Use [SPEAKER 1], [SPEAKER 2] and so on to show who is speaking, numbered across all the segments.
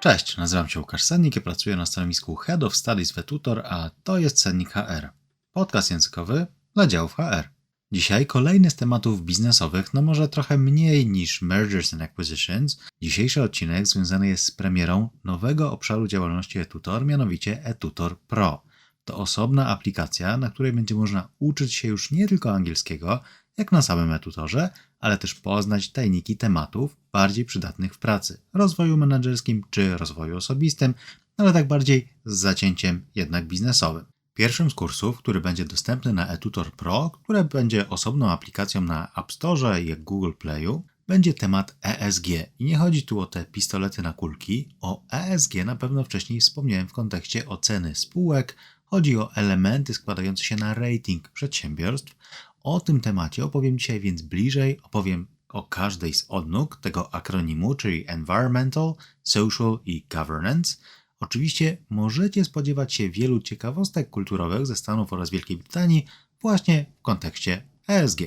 [SPEAKER 1] Cześć, nazywam się Łukasz Sennik i pracuję na stanowisku Head of Studies w Tutor, a to jest Sennik HR. Podcast językowy dla działów HR. Dzisiaj kolejny z tematów biznesowych, no może trochę mniej niż Mergers and Acquisitions. Dzisiejszy odcinek związany jest z premierą nowego obszaru działalności eTutor, mianowicie eTutor Pro. To osobna aplikacja, na której będzie można uczyć się już nie tylko angielskiego, jak na samym eTutorze, ale też poznać tajniki tematów bardziej przydatnych w pracy, rozwoju menedżerskim czy rozwoju osobistym, ale tak bardziej z zacięciem jednak biznesowym. Pierwszym z kursów, który będzie dostępny na eTutor Pro, które będzie osobną aplikacją na App Store i Google Playu, będzie temat ESG. I nie chodzi tu o te pistolety na kulki. O ESG na pewno wcześniej wspomniałem w kontekście oceny spółek. Chodzi o elementy składające się na rating przedsiębiorstw. O tym temacie opowiem dzisiaj więc bliżej. Opowiem o każdej z odnóg tego akronimu, czyli Environmental, Social i Governance. Oczywiście możecie spodziewać się wielu ciekawostek kulturowych ze Stanów oraz Wielkiej Brytanii właśnie w kontekście ESG.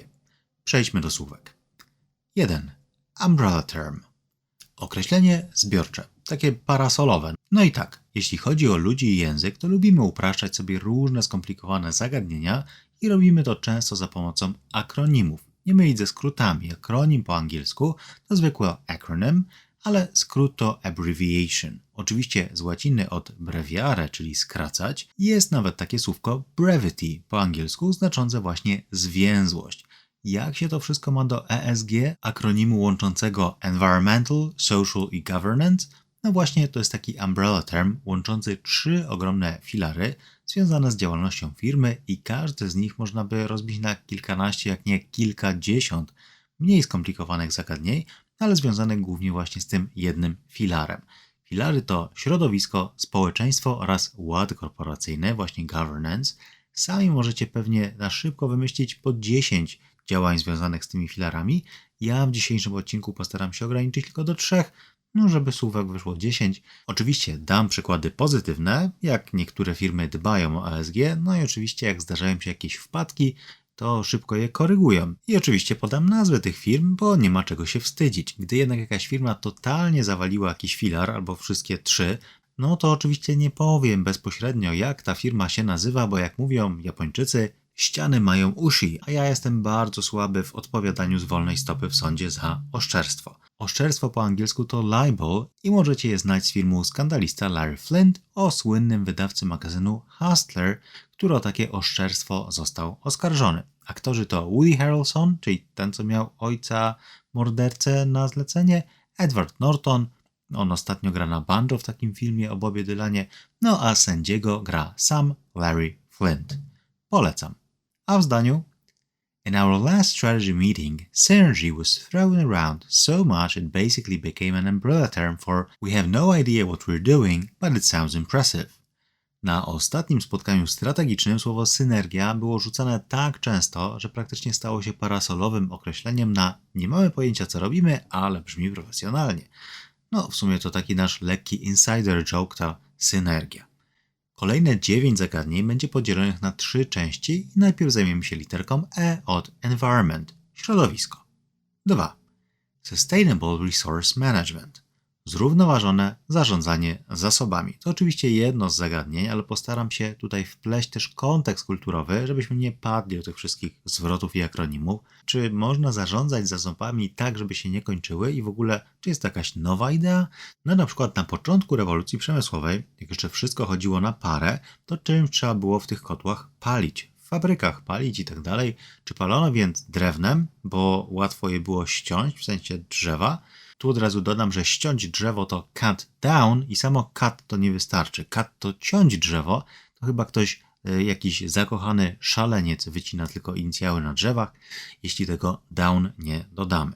[SPEAKER 1] Przejdźmy do słówek. 1. Umbrella term. Określenie zbiorcze, takie parasolowe. No i tak, jeśli chodzi o ludzi i język, to lubimy upraszczać sobie różne skomplikowane zagadnienia i robimy to często za pomocą akronimów. Nie mylić ze skrótami. Akronim po angielsku to zwykły acronym, ale skrót to abbreviation. Oczywiście z łaciny od breviare, czyli skracać, jest nawet takie słówko brevity po angielsku, znaczące właśnie zwięzłość. Jak się to wszystko ma do ESG, akronimu łączącego Environmental, Social i Governance? No właśnie, to jest taki umbrella term łączący trzy ogromne filary związane z działalnością firmy i każdy z nich można by rozbić na kilkanaście, jak nie kilkadziesiąt mniej skomplikowanych zagadnień, ale związanych głównie właśnie z tym jednym filarem. Filary to środowisko, społeczeństwo oraz ład korporacyjny, właśnie governance. Sami możecie pewnie na szybko wymyślić po 10 działań związanych z tymi filarami. Ja w dzisiejszym odcinku postaram się ograniczyć tylko do trzech, no żeby słówek wyszło 10. Oczywiście dam przykłady pozytywne, jak niektóre firmy dbają o ESG, no i oczywiście jak zdarzają się jakieś wpadki, to szybko je korygują. I oczywiście podam nazwy tych firm, bo nie ma czego się wstydzić. Gdy jednak jakaś firma totalnie zawaliła jakiś filar albo wszystkie trzy, no to oczywiście nie powiem bezpośrednio jak ta firma się nazywa, bo jak mówią Japończycy, ściany mają uszy, a ja jestem bardzo słaby w odpowiadaniu z wolnej stopy w sądzie za oszczerstwo. Oszczerstwo po angielsku to libel i możecie je znać z filmu Skandalista Larry Flint o słynnym wydawcy magazynu Hustler, który o takie oszczerstwo został oskarżony. Aktorzy to Woody Harrelson, czyli ten, co miał ojca mordercę na zlecenie, Edward Norton, on ostatnio gra na banjo w takim filmie o Bobie Dylanie, no a sędziego gra sam Larry Flint. Polecam. A w zdaniu In our last strategy meeting, synergy was thrown around so much it basically became an umbrella term for we have no idea what we're doing, but it sounds impressive. Na ostatnim spotkaniu strategicznym słowo synergia było rzucane tak często, że praktycznie stało się parasolowym określeniem na nie mamy pojęcia co robimy, ale brzmi profesjonalnie. No, w sumie to taki nasz lekki insider joke ta synergia. Kolejne 9 zagadnień będzie podzielonych na trzy części i najpierw zajmiemy się literką E od environment, środowisko. 2. Sustainable Resource Management. Zrównoważone zarządzanie zasobami. To oczywiście jedno z zagadnień, ale postaram się tutaj wpleść też kontekst kulturowy, żebyśmy nie padli do tych wszystkich zwrotów i akronimów. Czy można zarządzać zasobami tak, żeby się nie kończyły i w ogóle, czy jest to jakaś nowa idea? No na przykład na początku rewolucji przemysłowej, jak jeszcze wszystko chodziło na parę, to czym trzeba było w tych kotłach palić? W fabrykach palić i tak dalej. Czy palono więc drewnem, bo łatwo je było ściąć, w sensie drzewa, tu od razu dodam, że ściąć drzewo to cut down i samo cut to nie wystarczy. Cut to ciąć drzewo, to chyba ktoś, y, jakiś zakochany szaleniec wycina tylko inicjały na drzewach, jeśli tego down nie dodamy.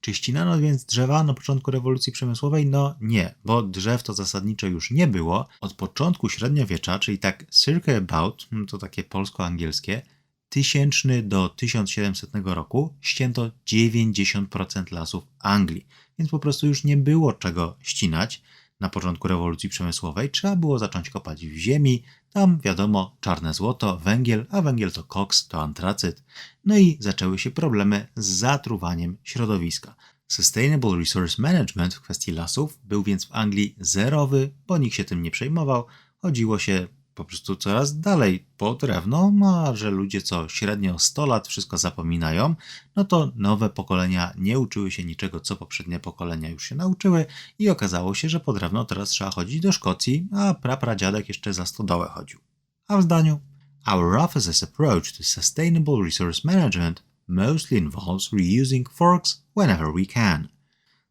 [SPEAKER 1] Czy ścinano więc drzewa na początku rewolucji przemysłowej? No nie, bo drzew to zasadniczo już nie było. Od początku średniowiecza, czyli tak circa about, to takie polsko-angielskie, tysięczny do 1700 roku ścięto 90% lasów Anglii więc po prostu już nie było czego ścinać na początku rewolucji przemysłowej. Trzeba było zacząć kopać w ziemi. Tam wiadomo, czarne złoto, węgiel, a węgiel to koks, to antracyt. No i zaczęły się problemy z zatruwaniem środowiska. Sustainable Resource Management w kwestii lasów był więc w Anglii zerowy, bo nikt się tym nie przejmował. Chodziło się po prostu coraz dalej po drewno, a że ludzie co średnio 100 lat wszystko zapominają, no to nowe pokolenia nie uczyły się niczego, co poprzednie pokolenia już się nauczyły i okazało się, że po drewno teraz trzeba chodzić do Szkocji, a prapradziadek jeszcze za stodołę chodził. A w zdaniu Our office's approach to sustainable resource management mostly involves reusing forks whenever we can.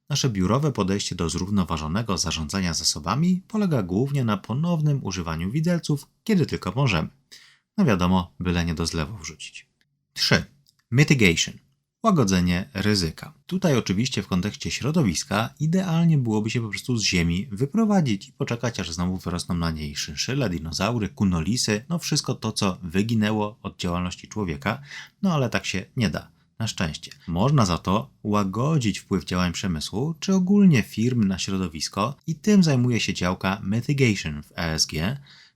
[SPEAKER 1] Nasze biurowe podejście do zrównoważonego zarządzania zasobami polega głównie na ponownym używaniu widelców, kiedy tylko możemy. No wiadomo, byle nie do zlewu wrzucić. 3. Mitigation. Łagodzenie ryzyka. Tutaj oczywiście w kontekście środowiska idealnie byłoby się po prostu z ziemi wyprowadzić i poczekać aż znowu wyrosną na niej szynszyle, dinozaury, kunolisy, no wszystko to co wyginęło od działalności człowieka, no ale tak się nie da. Na szczęście. Można za to łagodzić wpływ działań przemysłu czy ogólnie firm na środowisko i tym zajmuje się działka Mitigation w ESG.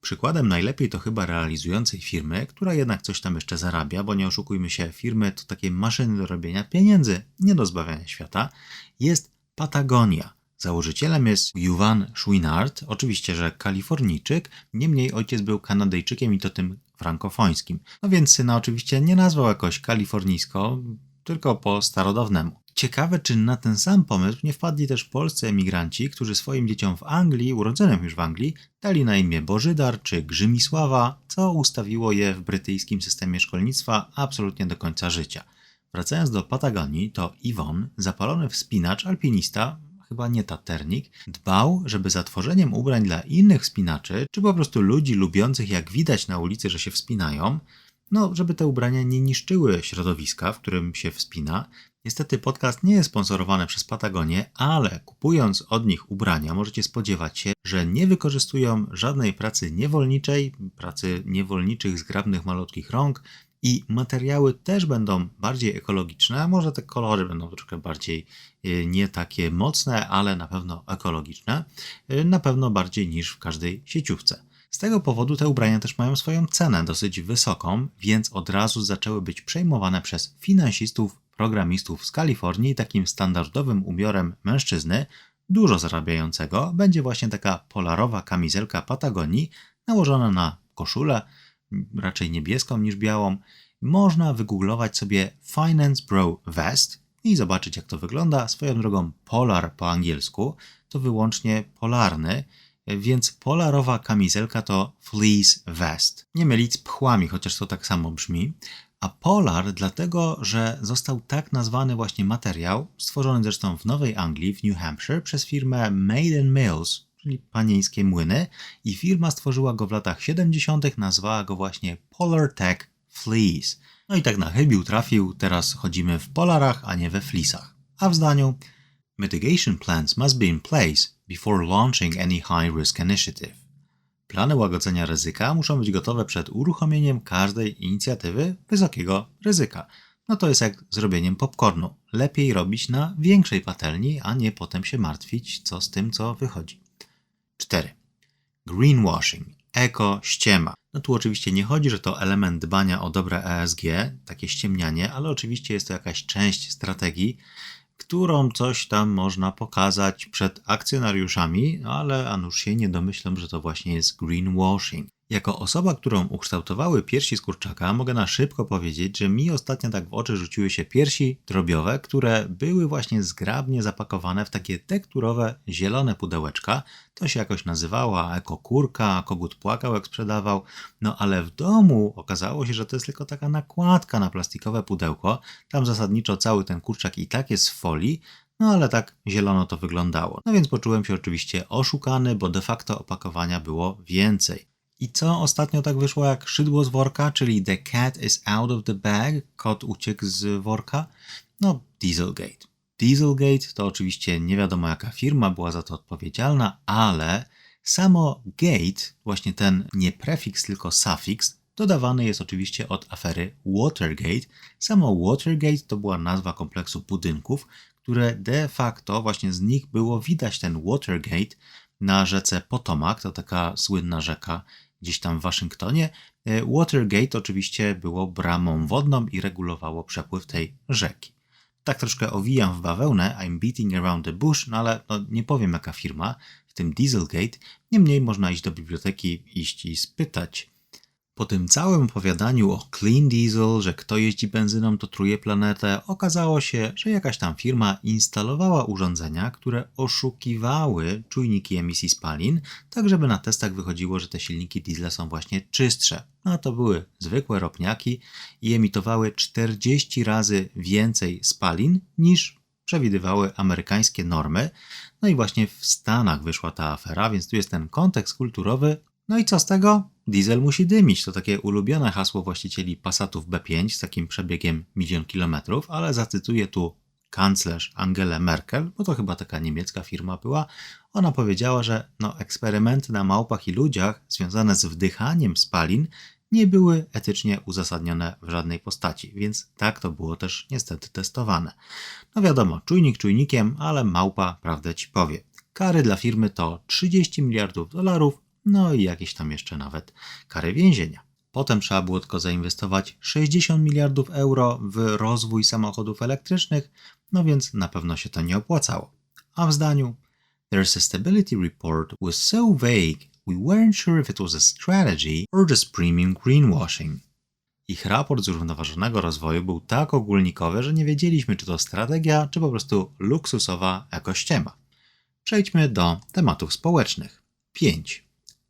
[SPEAKER 1] Przykładem najlepiej to chyba realizującej firmy, która jednak coś tam jeszcze zarabia, bo nie oszukujmy się, firmy to takie maszyny do robienia pieniędzy, nie do zbawiania świata, jest Patagonia. Założycielem jest Juvan Chouinard, oczywiście, że kalifornijczyk, niemniej ojciec był Kanadyjczykiem i to tym frankofońskim. No więc syna oczywiście nie nazwał jakoś kalifornijsko, tylko po starodawnemu. Ciekawe, czy na ten sam pomysł nie wpadli też polscy emigranci, którzy swoim dzieciom w Anglii, urodzonym już w Anglii, dali na imię Bożydar czy Grzymisława, co ustawiło je w brytyjskim systemie szkolnictwa absolutnie do końca życia. Wracając do Patagonii, to Iwon, zapalony wspinacz, alpinista, chyba nie taternik, dbał, żeby za tworzeniem ubrań dla innych wspinaczy, czy po prostu ludzi lubiących jak widać na ulicy, że się wspinają, no, żeby te ubrania nie niszczyły środowiska, w którym się wspina. Niestety podcast nie jest sponsorowany przez Patagonię, ale kupując od nich ubrania możecie spodziewać się, że nie wykorzystują żadnej pracy niewolniczej, pracy niewolniczych zgrabnych malutkich rąk, i materiały też będą bardziej ekologiczne, może te kolory będą troszkę bardziej e, nie takie mocne, ale na pewno ekologiczne, e, na pewno bardziej niż w każdej sieciówce. Z tego powodu te ubrania też mają swoją cenę dosyć wysoką, więc od razu zaczęły być przejmowane przez finansistów, programistów z Kalifornii. Takim standardowym umiorem mężczyzny, dużo zarabiającego, będzie właśnie taka polarowa kamizelka Patagonii nałożona na koszulę, raczej niebieską niż białą, można wygooglować sobie Finance Pro Vest i zobaczyć jak to wygląda. Swoją drogą polar po angielsku to wyłącznie polarny, więc polarowa kamizelka to fleece vest. Nie mylić z pchłami, chociaż to tak samo brzmi. A polar dlatego, że został tak nazwany właśnie materiał, stworzony zresztą w Nowej Anglii, w New Hampshire, przez firmę Maiden Mills czyli panieńskie młyny, i firma stworzyła go w latach 70., nazwała go właśnie Polar Tech Fleece. No i tak na chybił trafił, teraz chodzimy w polarach, a nie we fleece'ach. A w zdaniu Mitigation plans must be in place before launching any high risk initiative. Plany łagodzenia ryzyka muszą być gotowe przed uruchomieniem każdej inicjatywy wysokiego ryzyka. No to jest jak zrobieniem popcornu. Lepiej robić na większej patelni, a nie potem się martwić, co z tym, co wychodzi. 4. Greenwashing. Eko ściema. No tu oczywiście nie chodzi, że to element dbania o dobre ESG, takie ściemnianie, ale oczywiście jest to jakaś część strategii, którą coś tam można pokazać przed akcjonariuszami, no ale a się nie domyślą, że to właśnie jest greenwashing. Jako osoba, którą ukształtowały piersi z kurczaka, mogę na szybko powiedzieć, że mi ostatnio tak w oczy rzuciły się piersi drobiowe, które były właśnie zgrabnie zapakowane w takie tekturowe, zielone pudełeczka. To się jakoś nazywało ekokurka, kogut płakał jak sprzedawał, no ale w domu okazało się, że to jest tylko taka nakładka na plastikowe pudełko. Tam zasadniczo cały ten kurczak i tak jest w folii, no ale tak zielono to wyglądało. No więc poczułem się oczywiście oszukany, bo de facto opakowania było więcej. I co ostatnio tak wyszło jak szydło z worka, czyli The cat is out of the bag, kot uciekł z worka? No, Dieselgate. Dieselgate to oczywiście nie wiadomo jaka firma była za to odpowiedzialna, ale samo gate, właśnie ten nie prefiks, tylko sufiks, dodawany jest oczywiście od afery Watergate. Samo Watergate to była nazwa kompleksu budynków, które de facto właśnie z nich było widać ten Watergate na rzece Potomac, to taka słynna rzeka gdzieś tam w Waszyngtonie. E, Watergate oczywiście było bramą wodną i regulowało przepływ tej rzeki. Tak troszkę owijam w bawełnę, I'm beating around the bush, no ale no, nie powiem jaka firma, w tym Dieselgate. Niemniej można iść do biblioteki, iść i spytać. Po tym całym opowiadaniu o clean diesel, że kto jeździ benzyną to truje planetę, okazało się, że jakaś tam firma instalowała urządzenia, które oszukiwały czujniki emisji spalin, tak żeby na testach wychodziło, że te silniki diesla są właśnie czystsze. No to były zwykłe ropniaki i emitowały 40 razy więcej spalin niż przewidywały amerykańskie normy. No i właśnie w Stanach wyszła ta afera, więc tu jest ten kontekst kulturowy. No i co z tego? Diesel musi dymić. To takie ulubione hasło właścicieli Passatów B5 z takim przebiegiem milion kilometrów, ale zacytuję tu kanclerz Angelę Merkel, bo to chyba taka niemiecka firma była. Ona powiedziała, że no, eksperymenty na małpach i ludziach związane z wdychaniem spalin nie były etycznie uzasadnione w żadnej postaci, więc tak to było też niestety testowane. No wiadomo, czujnik czujnikiem, ale małpa prawdę ci powie. Kary dla firmy to 30 miliardów dolarów, no i jakieś tam jeszcze nawet kary więzienia. Potem trzeba było tylko zainwestować 60 miliardów euro w rozwój samochodów elektrycznych, no więc na pewno się to nie opłacało. A w zdaniu Their sustainability report was so vague we weren't sure if it was a strategy or just premium greenwashing. Ich raport zrównoważonego rozwoju był tak ogólnikowy, że nie wiedzieliśmy, czy to strategia, czy po prostu luksusowa ekościema. Przejdźmy do tematów społecznych. 5.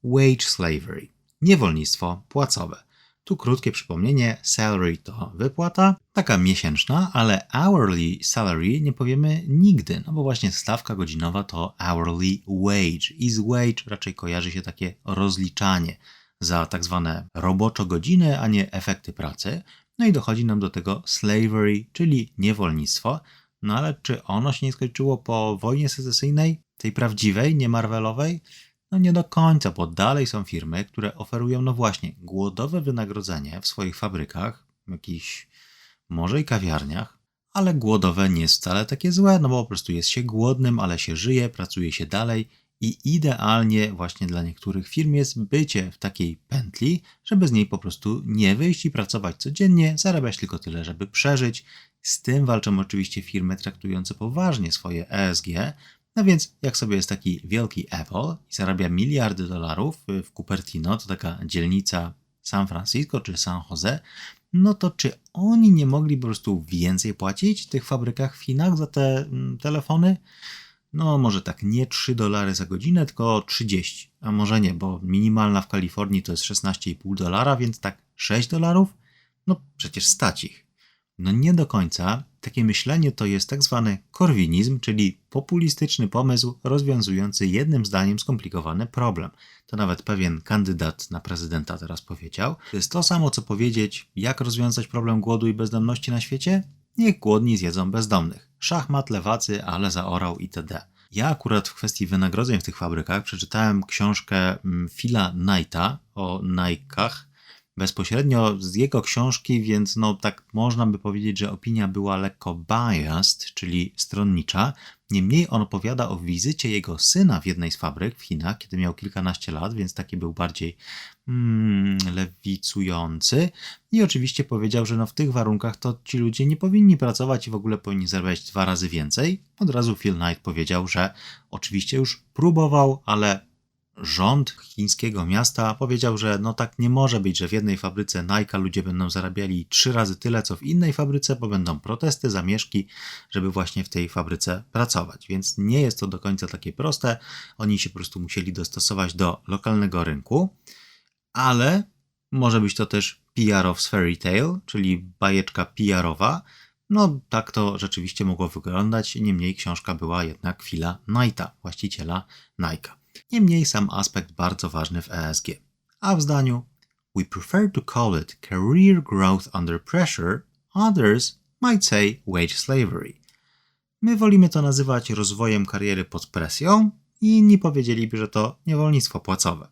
[SPEAKER 1] Wage slavery. Niewolnictwo płacowe. Tu krótkie przypomnienie, salary to wypłata, taka miesięczna, ale hourly salary nie powiemy nigdy, no bo właśnie stawka godzinowa to hourly wage i z wage raczej kojarzy się takie rozliczanie za tak zwane roboczo godziny, a nie efekty pracy. No i dochodzi nam do tego slavery, czyli niewolnictwo. No ale czy ono się nie skończyło po wojnie secesyjnej, tej prawdziwej, nie Marvelowej? No nie do końca, bo dalej są firmy, które oferują, no właśnie, głodowe wynagrodzenie w swoich fabrykach, jakichś może i kawiarniach, ale głodowe nie jest wcale takie złe, no bo po prostu jest się głodnym, ale się żyje, pracuje się dalej i idealnie właśnie dla niektórych firm jest bycie w takiej pętli, żeby z niej po prostu nie wyjść i pracować codziennie, zarabiać tylko tyle, żeby przeżyć. Z tym walczą oczywiście firmy traktujące poważnie swoje ESG, no więc jak sobie jest taki wielki Apple i zarabia miliardy dolarów w Cupertino, to taka dzielnica San Francisco czy San Jose, no to czy oni nie mogli po prostu więcej płacić w tych fabrykach w Chinach za te mm, telefony? No może tak, nie 3 dolary za godzinę, tylko 30, a może nie, bo minimalna w Kalifornii to jest 16,5 dolara, więc tak 6 dolarów? No przecież stać ich. No nie do końca. Takie myślenie to jest tak zwany korwinizm, czyli populistyczny pomysł rozwiązujący jednym zdaniem skomplikowany problem. To nawet pewien kandydat na prezydenta teraz powiedział. To jest to samo, co powiedzieć, jak rozwiązać problem głodu i bezdomności na świecie? Niech głodni zjedzą bezdomnych. Szachmat, lewacy, ale zaorał itd. Ja akurat w kwestii wynagrodzeń w tych fabrykach przeczytałem książkę mm, Phila Knighta o Nike'ach bezpośrednio z jego książki, więc no tak można by powiedzieć, że opinia była lekko biased, czyli stronnicza. Niemniej on opowiada o wizycie jego syna w jednej z fabryk w Chinach, kiedy miał kilkanaście lat, więc taki był bardziej mm, lewicujący. I oczywiście powiedział, że no w tych warunkach to ci ludzie nie powinni pracować i w ogóle powinni zarabiać dwa razy więcej. Od razu Phil Knight powiedział, że oczywiście już próbował, ale rząd chińskiego miasta powiedział, że no tak nie może być, że w jednej fabryce Nike ludzie będą zarabiali trzy razy tyle, co w innej fabryce, bo będą protesty, zamieszki, żeby właśnie w tej fabryce pracować. Więc nie jest to do końca takie proste. Oni się po prostu musieli dostosować do lokalnego rynku, ale może być to też PR of fairy tale, czyli bajeczka PR-owa. No, tak to rzeczywiście mogło wyglądać, niemniej książka była jednak chwila Knighta, właściciela Nike'a. Niemniej sam aspekt bardzo ważny w ESG. A w zdaniu We prefer to call it career growth under pressure, others might say wage slavery. My wolimy to nazywać rozwojem kariery pod presją, i inni powiedzieliby, że to niewolnictwo płacowe.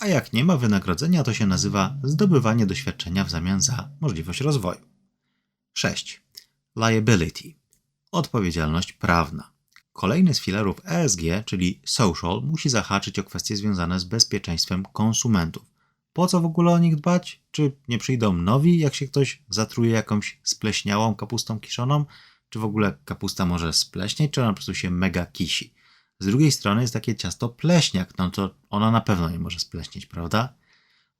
[SPEAKER 1] A jak nie ma wynagrodzenia, to się nazywa zdobywanie doświadczenia w zamian za możliwość rozwoju. 6. Liability. Odpowiedzialność prawna. Kolejny z filarów ESG, czyli social, musi zahaczyć o kwestie związane z bezpieczeństwem konsumentów. Po co w ogóle o nich dbać? Czy nie przyjdą nowi, jak się ktoś zatruje jakąś spleśniałą kapustą kiszoną? czy w ogóle kapusta może spleśnieć, czy ona po prostu się mega kisi. Z drugiej strony jest takie ciasto pleśniak, no to ona na pewno nie może spleśnieć, prawda?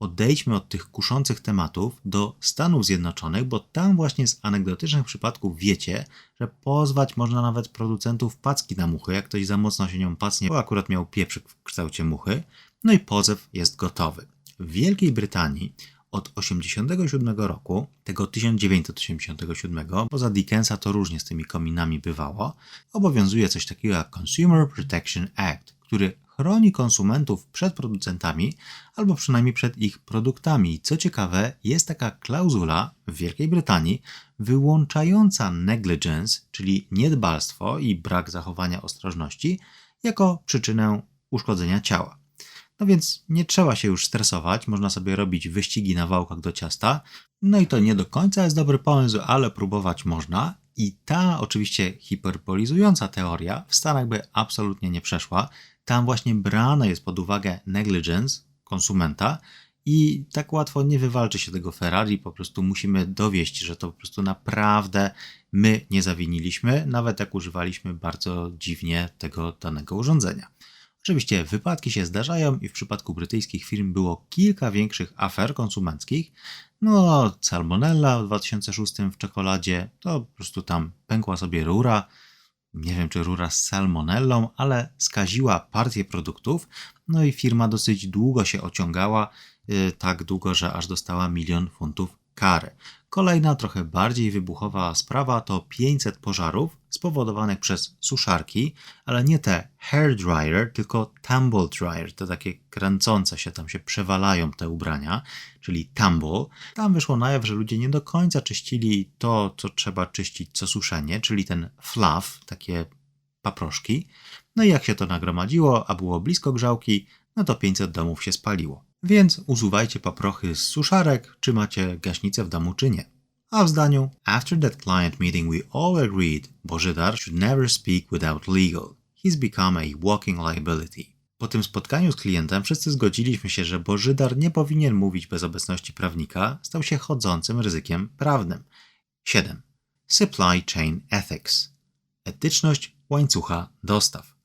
[SPEAKER 1] Odejdźmy od tych kuszących tematów do Stanów Zjednoczonych, bo tam właśnie z anegdotycznych przypadków wiecie, że pozwać można nawet producentów packi na muchy, jak ktoś za mocno się nią pacnie, bo akurat miał pieprzyk w kształcie muchy, no i pozew jest gotowy. W Wielkiej Brytanii od 1987 roku, tego 1987, poza Dickensa to różnie z tymi kominami bywało, obowiązuje coś takiego jak Consumer Protection Act, który chroni konsumentów przed producentami albo przynajmniej przed ich produktami. Co ciekawe, jest taka klauzula w Wielkiej Brytanii wyłączająca negligence, czyli niedbalstwo i brak zachowania ostrożności, jako przyczynę uszkodzenia ciała. No więc nie trzeba się już stresować, można sobie robić wyścigi na wałkach do ciasta. No i to nie do końca jest dobry pomysł, ale próbować można. I ta oczywiście hiperbolizująca teoria w Stanach by absolutnie nie przeszła. Tam właśnie brana jest pod uwagę negligence konsumenta i tak łatwo nie wywalczy się tego Ferrari, po prostu musimy dowieść, że to po prostu naprawdę my nie zawiniliśmy, nawet jak używaliśmy bardzo dziwnie tego danego urządzenia. Oczywiście wypadki się zdarzają i w przypadku brytyjskich firm było kilka większych afer konsumenckich. No, salmonella w 2006 w czekoladzie, to po prostu tam pękła sobie rura, nie wiem czy rura z salmonellą, ale skaziła partię produktów, no i firma dosyć długo się ociągała, yy, tak długo, że aż dostała milion funtów kary. Kolejna, trochę bardziej wybuchowa sprawa to 500 pożarów spowodowanych przez suszarki, ale nie te hair dryer, tylko tumble dryer, te takie kręcące się, tam się przewalają te ubrania, czyli tumble. Tam wyszło na jaw, że ludzie nie do końca czyścili to, co trzeba czyścić co suszenie, czyli ten fluff, takie paproszki. No i jak się to nagromadziło, a było blisko grzałki, no to 500 domów się spaliło. Więc usuwajcie paprochy z suszarek, czy macie gaśnicę w domu, czy nie. A w zdaniu After that client meeting we all agreed Bożydar should never speak without legal. He's become a walking liability. Po tym spotkaniu z klientem wszyscy zgodziliśmy się, że Bożydar nie powinien mówić bez obecności prawnika, stał się chodzącym ryzykiem prawnym. 7. Supply Chain Ethics. Etyczność łańcucha dostaw.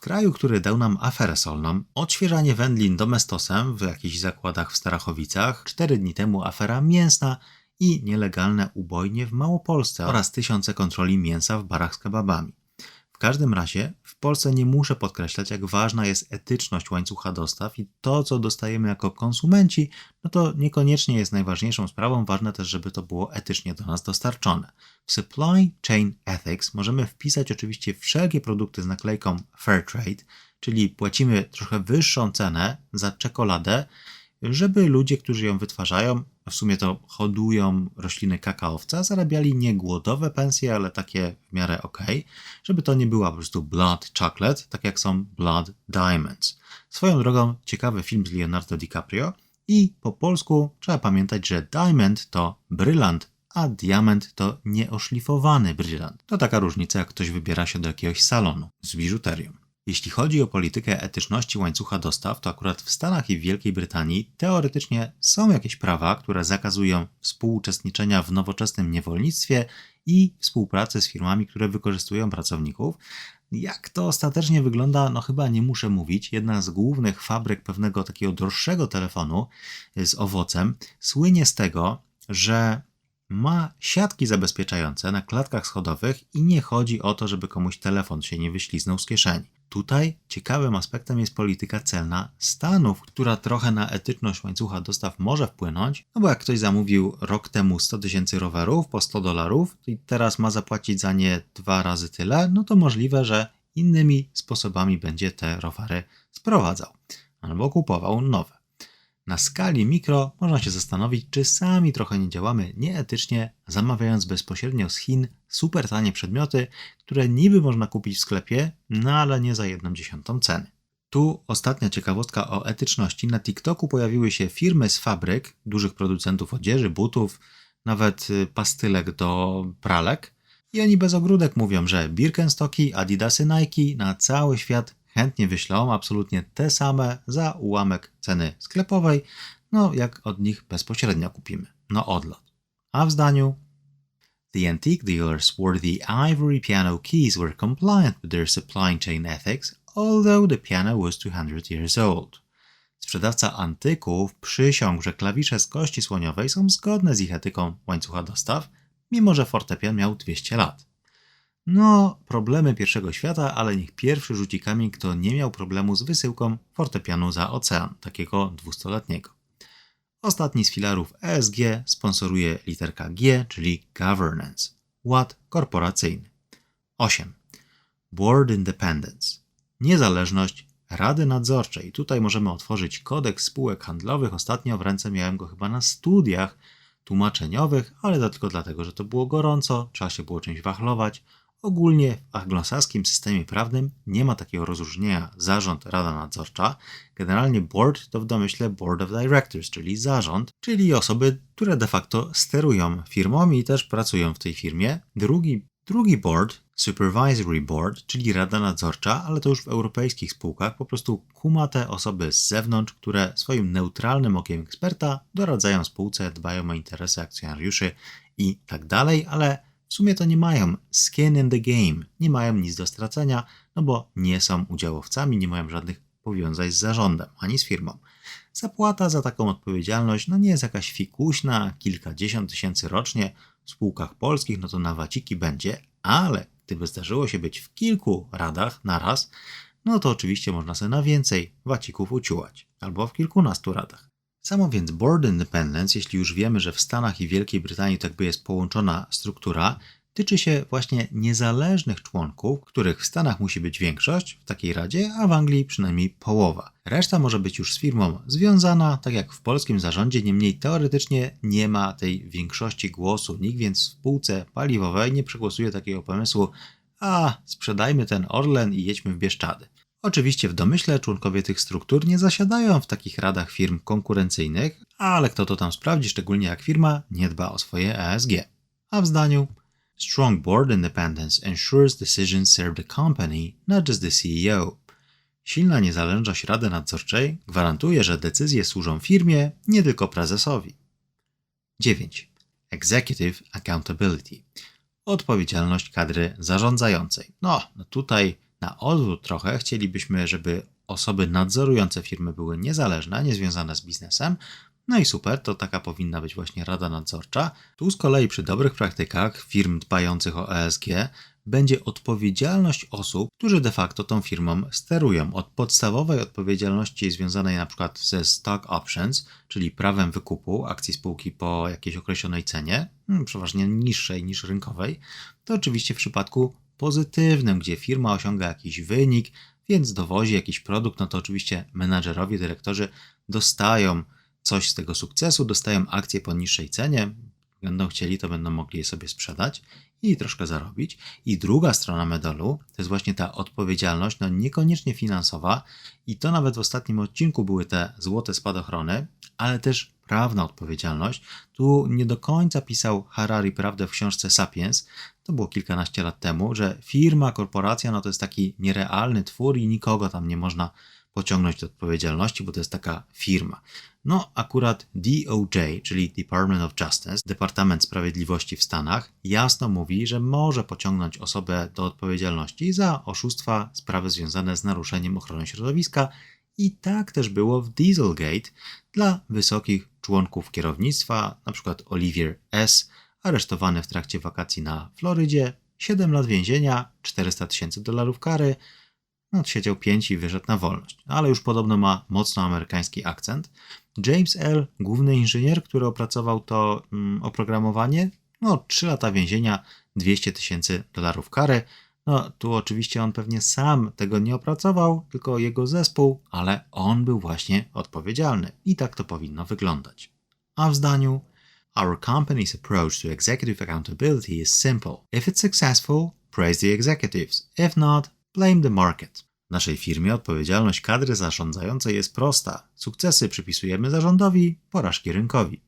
[SPEAKER 1] W kraju, który dał nam aferę solną, odświeżanie wędlin domestosem w jakichś zakładach w Starachowicach, cztery dni temu afera mięsna i nielegalne ubojnie w Małopolsce oraz tysiące kontroli mięsa w barach z kebabami. Każdym razie w Polsce nie muszę podkreślać, jak ważna jest etyczność łańcucha dostaw i to, co dostajemy jako konsumenci, no to niekoniecznie jest najważniejszą sprawą, ważne też, żeby to było etycznie do nas dostarczone. W Supply Chain Ethics możemy wpisać oczywiście wszelkie produkty z naklejką Fairtrade, czyli płacimy trochę wyższą cenę za czekoladę, żeby ludzie, którzy ją wytwarzają, w sumie to hodują rośliny kakaowca, zarabiali nie głodowe pensje, ale takie w miarę ok, żeby to nie była po prostu blood chocolate, tak jak są blood diamonds. Swoją drogą, ciekawy film z Leonardo DiCaprio i po polsku trzeba pamiętać, że diamond to brylant, a diament to nieoszlifowany brylant. To taka różnica, jak ktoś wybiera się do jakiegoś salonu z biżuterią. Jeśli chodzi o politykę etyczności łańcucha dostaw, to akurat w Stanach i w Wielkiej Brytanii teoretycznie są jakieś prawa, które zakazują współuczestniczenia w nowoczesnym niewolnictwie i współpracy z firmami, które wykorzystują pracowników. Jak to ostatecznie wygląda, no chyba nie muszę mówić. Jedna z głównych fabryk pewnego takiego droższego telefonu z owocem słynie z tego, że ma siatki zabezpieczające na klatkach schodowych i nie chodzi o to, żeby komuś telefon się nie wyśliznął z kieszeni. Tutaj ciekawym aspektem jest polityka celna Stanów, która trochę na etyczność łańcucha dostaw może wpłynąć, no bo jak ktoś zamówił rok temu 100 tysięcy rowerów po 100 dolarów i teraz ma zapłacić za nie dwa razy tyle, no to możliwe, że innymi sposobami będzie te rowery sprowadzał albo kupował nowe. Na skali mikro można się zastanowić, czy sami trochę nie działamy nieetycznie, zamawiając bezpośrednio z Chin super tanie przedmioty, które niby można kupić w sklepie, no ale nie za jedną dziesiątą ceny. Tu ostatnia ciekawostka o etyczności. Na TikToku pojawiły się firmy z fabryk, dużych producentów odzieży, butów, nawet y, pastylek do pralek. I oni bez ogródek mówią, że Birkenstocki, Adidasy, Nike na cały świat chętnie wyślą absolutnie te same za ułamek ceny sklepowej, no jak od nich bezpośrednio kupimy. No odlot. A w zdaniu The antique dealers swore the ivory piano keys were compliant with their supply chain ethics, although the piano was 200 years old. Sprzedawca antyków przysiągł, że klawisze z kości słoniowej są zgodne z ich etyką łańcucha dostaw, mimo że fortepian miał 200 lat. No, problemy pierwszego świata, ale niech pierwszy rzuci kamień, kto nie miał problemu z wysyłką fortepianu za ocean, takiego dwustoletniego. Ostatni z filarów ESG sponsoruje literka G, czyli Governance, ład korporacyjny. 8. Board Independence. Niezależność Rady Nadzorczej. Tutaj możemy otworzyć kodeks spółek handlowych. Ostatnio w ręce miałem go chyba na studiach tłumaczeniowych, ale to tylko dlatego, że to było gorąco, trzeba się było czymś wachlować. Ogólnie w anglosaskim systemie prawnym nie ma takiego rozróżnienia zarząd, rada nadzorcza. Generalnie board to w domyśle board of directors, czyli zarząd, czyli osoby, które de facto sterują firmą i też pracują w tej firmie. Drugi, drugi board, supervisory board, czyli rada nadzorcza, ale to już w europejskich spółkach, po prostu kumate osoby z zewnątrz, które swoim neutralnym okiem eksperta doradzają spółce, dbają o interesy akcjonariuszy i tak dalej, ale w sumie to nie mają skin in the game, nie mają nic do stracenia, no bo nie są udziałowcami, nie mają żadnych powiązań z zarządem ani z firmą. Zapłata za taką odpowiedzialność no nie jest jakaś fikuśna, kilkadziesiąt tysięcy rocznie. W spółkach polskich no to na waciki będzie, ale gdyby zdarzyło się być w kilku radach naraz, no to oczywiście można sobie na więcej wacików uciułać, albo w kilkunastu radach. Samo więc Board Independence, jeśli już wiemy, że w Stanach i Wielkiej Brytanii tak by jest połączona struktura, tyczy się właśnie niezależnych członków, których w Stanach musi być większość w takiej radzie, a w Anglii przynajmniej połowa. Reszta może być już z firmą związana, tak jak w polskim zarządzie, niemniej teoretycznie nie ma tej większości głosu. Nikt więc w spółce paliwowej nie przegłosuje takiego pomysłu, a sprzedajmy ten Orlen i jedźmy w Bieszczady. Oczywiście w domyśle członkowie tych struktur nie zasiadają w takich radach firm konkurencyjnych, ale kto to tam sprawdzi, szczególnie jak firma nie dba o swoje ESG. A w zdaniu Strong board independence ensures decisions serve the company, not just the CEO. Silna niezależność Rady Nadzorczej gwarantuje, że decyzje służą firmie, nie tylko prezesowi. 9. Executive Accountability. Odpowiedzialność kadry zarządzającej. No, no tutaj na odwrót trochę chcielibyśmy, żeby osoby nadzorujące firmy były niezależne, niezwiązane z biznesem. No i super, to taka powinna być właśnie rada nadzorcza. Tu z kolei przy dobrych praktykach firm dbających o ESG będzie odpowiedzialność osób, którzy de facto tą firmą sterują. Od podstawowej odpowiedzialności związanej na przykład ze stock options, czyli prawem wykupu akcji spółki po jakiejś określonej cenie, hmm, przeważnie niższej niż rynkowej, to oczywiście w przypadku pozytywnym, gdzie firma osiąga jakiś wynik, więc dowozi jakiś produkt, no to oczywiście menadżerowie, dyrektorzy dostają coś z tego sukcesu, dostają akcje po niższej cenie, będą chcieli, to będą mogli je sobie sprzedać i troszkę zarobić. I druga strona medalu to jest właśnie ta odpowiedzialność, no niekoniecznie finansowa, i to nawet w ostatnim odcinku były te złote spadochrony, ale też prawna odpowiedzialność. Tu nie do końca pisał Harari prawdę w książce Sapiens, to było kilkanaście lat temu, że firma, korporacja no to jest taki nierealny twór i nikogo tam nie można pociągnąć do odpowiedzialności, bo to jest taka firma. No, akurat DOJ, czyli Department of Justice, Departament Sprawiedliwości w Stanach, jasno mówi, że może pociągnąć osobę do odpowiedzialności za oszustwa, sprawy związane z naruszeniem ochrony środowiska. I tak też było w Dieselgate dla wysokich członków kierownictwa, np. Olivier S., aresztowany w trakcie wakacji na Florydzie, 7 lat więzienia, 400 tysięcy dolarów kary, no, siedział 5 i wyszedł na wolność. Ale już podobno ma mocno amerykański akcent. James L., główny inżynier, który opracował to mm, oprogramowanie, no 3 lata więzienia, 200 tysięcy dolarów kary. No tu oczywiście on pewnie sam tego nie opracował, tylko jego zespół, ale on był właśnie odpowiedzialny i tak to powinno wyglądać. A w zdaniu Our company's approach to executive accountability is simple. If it's successful, praise the executives. If not, blame the market. W naszej firmie odpowiedzialność kadry zarządzającej jest prosta. Sukcesy przypisujemy zarządowi, porażki rynkowi.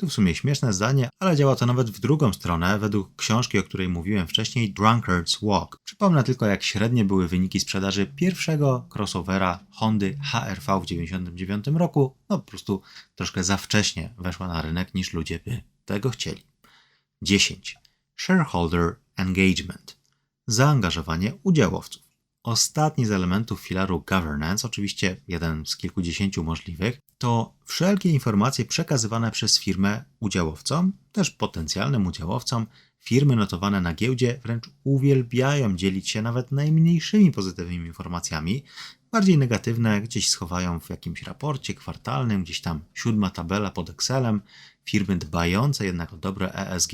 [SPEAKER 1] Tu w sumie śmieszne zdanie, ale działa to nawet w drugą stronę, według książki, o której mówiłem wcześniej, Drunkard's Walk. Przypomnę tylko, jak średnie były wyniki sprzedaży pierwszego crossovera Hondy HRV w 1999 roku. No po prostu troszkę za wcześnie weszła na rynek, niż ludzie by tego chcieli. 10. Shareholder Engagement zaangażowanie udziałowców. Ostatni z elementów filaru governance, oczywiście jeden z kilkudziesięciu możliwych, to wszelkie informacje przekazywane przez firmę udziałowcom, też potencjalnym udziałowcom. Firmy notowane na giełdzie wręcz uwielbiają dzielić się nawet najmniejszymi pozytywnymi informacjami. Bardziej negatywne gdzieś schowają w jakimś raporcie kwartalnym, gdzieś tam siódma tabela pod Excelem. Firmy dbające jednak o dobre ESG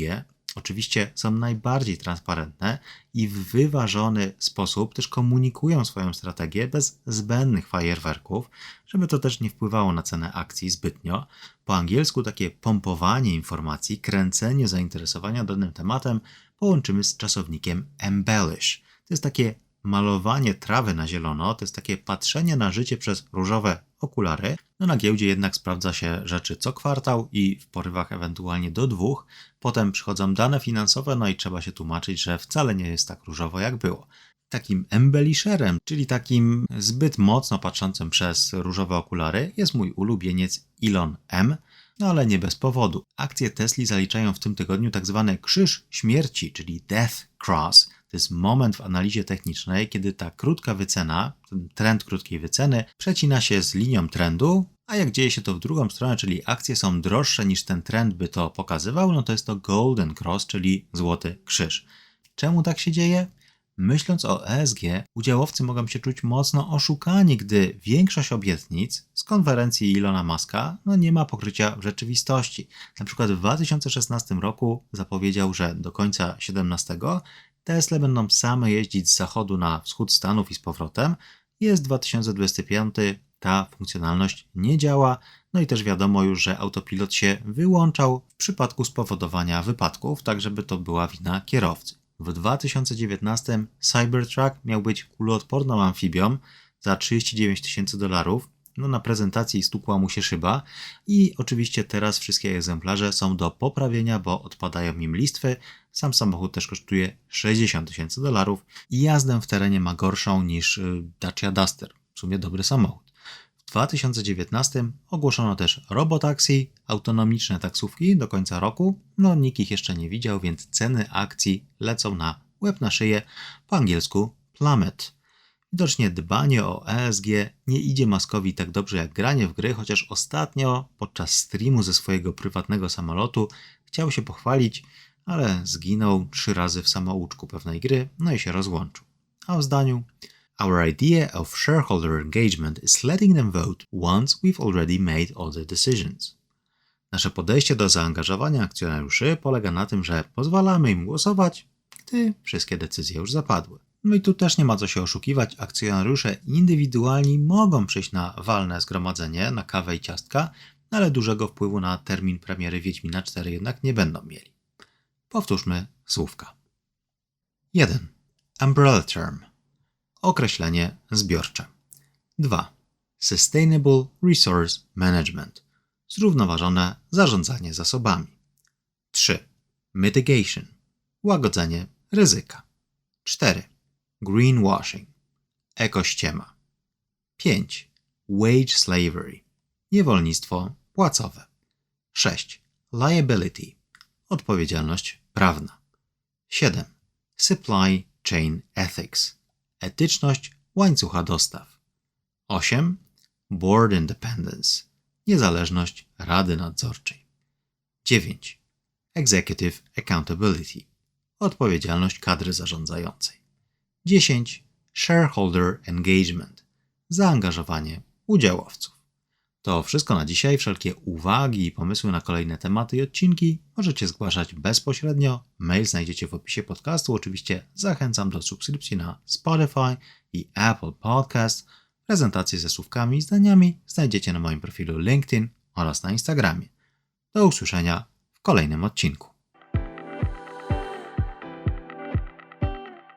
[SPEAKER 1] oczywiście są najbardziej transparentne i w wyważony sposób też komunikują swoją strategię bez zbędnych fajerwerków, żeby to też nie wpływało na cenę akcji zbytnio. Po angielsku takie pompowanie informacji, kręcenie zainteresowania danym tematem połączymy z czasownikiem embellish. To jest takie malowanie trawy na zielono, to jest takie patrzenie na życie przez różowe okulary. No na giełdzie jednak sprawdza się rzeczy co kwartał i w porywach ewentualnie do dwóch. Potem przychodzą dane finansowe, no i trzeba się tłumaczyć, że wcale nie jest tak różowo jak było. Takim embellisherem, czyli takim zbyt mocno patrzącym przez różowe okulary, jest mój ulubieniec Elon M. No ale nie bez powodu. Akcje Tesli zaliczają w tym tygodniu tak zwany krzyż śmierci, czyli Death Cross. To jest moment w analizie technicznej, kiedy ta krótka wycena, ten trend krótkiej wyceny, przecina się z linią trendu, a jak dzieje się to w drugą stronę, czyli akcje są droższe niż ten trend by to pokazywał, no to jest to Golden Cross, czyli złoty krzyż. Czemu tak się dzieje? Myśląc o ESG, udziałowcy mogą się czuć mocno oszukani, gdy większość obietnic z konferencji Ilona Muska no nie ma pokrycia w rzeczywistości. Na przykład w 2016 roku zapowiedział, że do końca 2017 Tesla będą same jeździć z zachodu na wschód Stanów i z powrotem. Jest 2025, ta funkcjonalność nie działa, no i też wiadomo już, że autopilot się wyłączał w przypadku spowodowania wypadków, tak żeby to była wina kierowcy. W 2019 Cybertruck miał być kuloodporną amfibią za 39 tysięcy dolarów. No, na prezentacji stukła mu się szyba i oczywiście teraz wszystkie egzemplarze są do poprawienia, bo odpadają im listwy. Sam samochód też kosztuje 60 tysięcy dolarów i jazdę w terenie ma gorszą niż y, Dacia Duster. W sumie dobry samochód. W 2019 ogłoszono też robotaxi, autonomiczne taksówki do końca roku. No, nikt ich jeszcze nie widział, więc ceny akcji lecą na łeb na szyję, po angielsku plummet. Widocznie dbanie o ESG nie idzie Maskowi tak dobrze jak granie w gry, chociaż ostatnio podczas streamu ze swojego prywatnego samolotu chciał się pochwalić, ale zginął trzy razy w samouczku pewnej gry, no i się rozłączył. A w zdaniu Our idea of shareholder engagement is letting them vote once we've already made all the decisions. Nasze podejście do zaangażowania akcjonariuszy polega na tym, że pozwalamy im głosować, gdy wszystkie decyzje już zapadły. No i tu też nie ma co się oszukiwać, akcjonariusze indywidualni mogą przyjść na walne zgromadzenie, na kawę i ciastka, ale dużego wpływu na termin premiery Wiedźmina 4 jednak nie będą mieli. Powtórzmy słówka. 1. Umbrella term. Określenie zbiorcze. 2. Sustainable Resource Management. Zrównoważone zarządzanie zasobami. 3. Mitigation. Łagodzenie ryzyka. 4. Greenwashing. Ekościema. 5. Wage slavery. Niewolnictwo płacowe. 6. Liability. Odpowiedzialność prawna. 7. Supply chain ethics. Etyczność łańcucha dostaw. 8. Board independence. Niezależność Rady Nadzorczej. 9. Executive accountability. Odpowiedzialność kadry zarządzającej. 10. Shareholder engagement. Zaangażowanie udziałowców. To wszystko na dzisiaj. Wszelkie uwagi i pomysły na kolejne tematy i odcinki możecie zgłaszać bezpośrednio. Mail znajdziecie w opisie podcastu. Oczywiście zachęcam do subskrypcji na Spotify i Apple Podcast. Prezentacje ze słówkami i zdaniami znajdziecie na moim profilu LinkedIn oraz na Instagramie. Do usłyszenia w kolejnym odcinku.